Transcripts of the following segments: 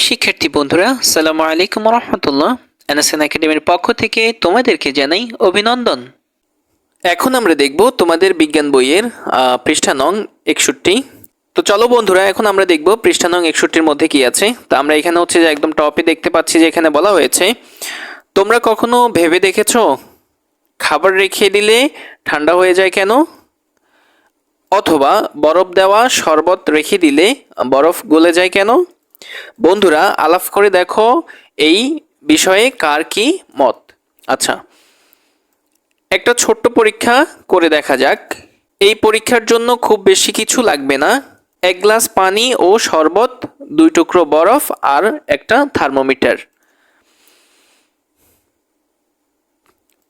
প্রিয় শিক্ষার্থী বন্ধুরা সালামু আলাইকুম রহমতুল্লাহ এনএসএন একাডেমির পক্ষ থেকে তোমাদেরকে জানাই অভিনন্দন। এখন আমরা দেখব তোমাদের বিজ্ঞান বইয়ের পৃষ্ঠা নং একষট্টি। তো চলো বন্ধুরা, এখন আমরা দেখব পৃষ্ঠা নং একষট্টির মধ্যে কি আছে। তা আমরা এখানে হচ্ছে যে একদম টপে দেখতে পাচ্ছি যে এখানে বলা হয়েছে, তোমরা কখনো ভেবে দেখেছ, খাবার রেখে দিলে ঠান্ডা হয়ে যায় কেন? অথবা বরফ দেওয়া শরবত রেখে দিলে বরফ গলে যায় কেন? বন্ধুরা, আলাপ করে দেখো এই বিষয়ে কার কি মত। আচ্ছা একটা ছোট্ট পরীক্ষা করে দেখা যাক। এই পরীক্ষার জন্য খুব বেশি কিছু লাগবে না। এক গ্লাস পানি ও শরবত, দুই টুকরো বরফ আর একটা থার্মোমিটার।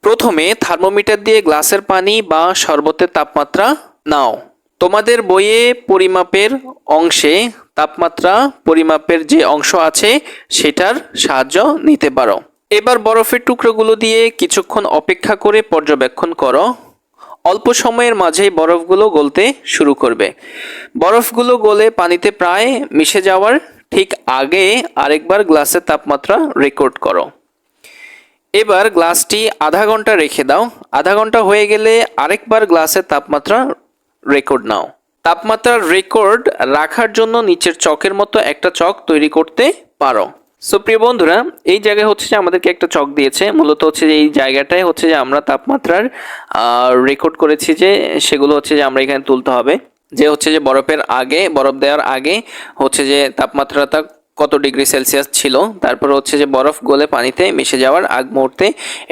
প্রথমে থার্মোমিটার দিয়ে গ্লাসের পানি বা শরবতের তাপমাত্রা নাও। তোমাদের বইয়ে পরিমাপের অংশে তাপমাত্রা পরিমাপের যে অংশ আছে, সেটার সাহায্য নিতে পারো। এবার বরফের টুকরোগুলো দিয়ে কিছুক্ষণ অপেক্ষা করে পর্যবেক্ষণ করো। অল্প সময়ের মাঝেই বরফগুলো গলতে শুরু করবে। বরফগুলো গলে পানিতে প্রায় মিশে যাওয়ার ঠিক আগে আরেকবার গ্লাসের তাপমাত্রা রেকর্ড করো। এবার গ্লাসটি আধা ঘণ্টা রেখে দাও। আধা ঘণ্টা হয়ে গেলে আরেকবার গ্লাসের তাপমাত্রা রেকর্ড নাও। তাপমাত্রার রেকর্ড রাখার জন্য নিচের চকের মতো একটা চক তৈরি করতে পারো। সো প্রিয় বন্ধুরা, এই জায়গায় হচ্ছে যে আমাদেরকে একটা চক দিয়েছে। মূলত হচ্ছে যে এই জায়গাটায় হচ্ছে যে আমরা তাপমাত্রার রেকর্ড করেছি যে সেগুলো হচ্ছে যে আমরা এখানে তুলতে হবে। যে হচ্ছে যে বরফের আগে, বরফ দেওয়ার আগে হচ্ছে যে তাপমাত্রাটা কত ডিগ্রি সেলসিয়াস ছিল, তারপর হচ্ছে যে বরফ গলে পানিতে মিশে যাওয়ার আগ মুহূর্তে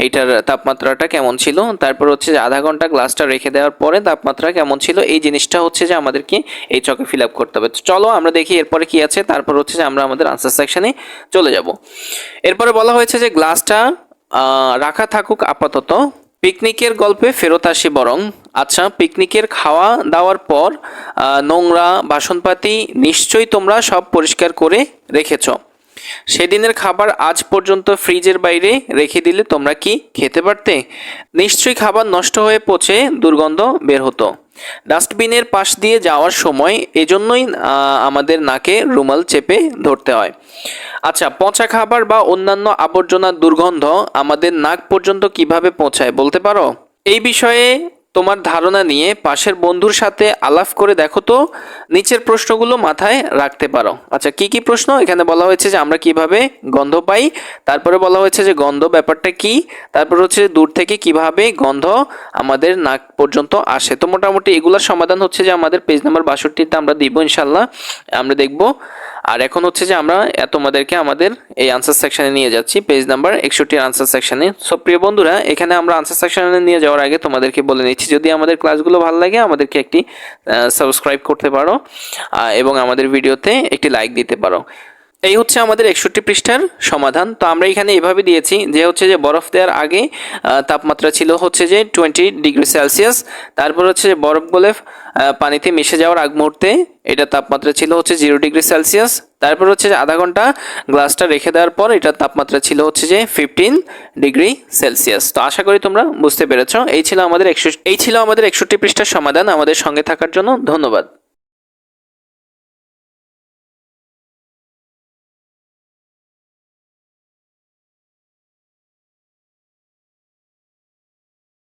এইটার তাপমাত্রাটা কেমন ছিল, তারপর হচ্ছে যে আধা ঘণ্টা গ্লাসটা রেখে দেওয়ার পরে তাপমাত্রা কেমন ছিল, এই জিনিসটা হচ্ছে যে আমাদেরকে এই চকে ফিল আপ করতে হবে। চলো আমরা দেখি এরপরে কি আছে, তারপর হচ্ছে যে আমরা আমাদের আনসার সেকশনে চলে যাব। এরপরে বলা হয়েছে যে গ্লাসটা রাখা থাকুক আপাতত পিকনিকের গল্পে ফেরত আসি বরং। আচ্ছা পিকনিকের খাওয়া দাওয়ার পর নোংরা বাসনপাতি নিশ্চয়ই তোমরা সব পরিষ্কার করে রেখেছো। সেদিনের খাবার আজ পর্যন্ত ফ্রিজের বাইরে রেখে দিলে তোমরা কি খেতে পারতে? নিশ্চয়ই খাবার নষ্ট হয়ে পচে দুর্গন্ধ বের হতো। ডাস্টবিনের পাশ দিয়ে যাওয়ার সময় এজন্যই আমাদের নাকে রুমাল চেপে ধরতে হয়। আচ্ছা পচা খাবার বা অন্যান্য আবর্জনার দুর্গন্ধ আমাদের নাক পর্যন্ত কীভাবে পৌঁছায় বলতে পারো? এই বিষয়ে তোমার ধারণা নিয়ে পাশের বন্ধুর সাথে আলাপ করে দেখো তো, নিচের প্রশ্নগুলো মাথায় রাখতে পারো। আচ্ছা কি কি প্রশ্ন? এখানে বলা হয়েছে যে আমরা কীভাবে গন্ধ পাই, তারপরে বলা হয়েছে যে গন্ধ ব্যাপারটা কি, তারপর হচ্ছে দূর থেকে কীভাবে গন্ধ আমাদের নাক পর্যন্ত আসে। তো মোটামুটি এগুলোর সমাধান হচ্ছে যে আমাদের পেজ নাম্বার বাষট্টিতে আমরা দিব, ইনশাল্লাহ। আমরা দেখব আর এখন হচ্ছে যে আমরা তোমাদেরকে আমাদের এই আনসার সেকশানে নিয়ে যাচ্ছি পেজ নাম্বার একষট্টি আনসার সেকশানে সো প্রিয় বন্ধুরা, এখানে আমরা আনসার সেকশানে নিয়ে যাওয়ার আগে তোমাদেরকে বলে নিচ্ছি, যদি আমাদের ক্লাসগুলো ভালো লাগে, আমাদেরকে একটি সাবস্ক্রাইব করতে পারো এবং আমাদের ভিডিওতে একটি লাইক দিতে পারো। এই হচ্ছে আমাদের একষট্টি পৃষ্ঠার সমাধান। তো আমরা এখানে এভাবে দিয়েছি যে হচ্ছে যে বরফ দেওয়ার আগে তাপমাত্রা ছিল হচ্ছে যে টোয়েন্টি ডিগ্রি সেলসিয়াস। তারপর হচ্ছে যে বরফ গলে পানিতে মিশে যাওয়ার আগ মুহূর্তে এটা তাপমাত্রা ছিল হচ্ছে জিরো ডিগ্রি সেলসিয়াস। তারপর হচ্ছে যে আধা ঘণ্টা গ্লাসটা রেখে দেওয়ার পর এটার তাপমাত্রা ছিল হচ্ছে যে ফিফটিন ডিগ্রি সেলসিয়াস। তো আশা করি তোমরা বুঝতে পেরেছ। এই ছিল আমাদের একশো এই ছিল আমাদের একষট্টি পৃষ্ঠার সমাধান। আমাদের সঙ্গে থাকার জন্য ধন্যবাদ।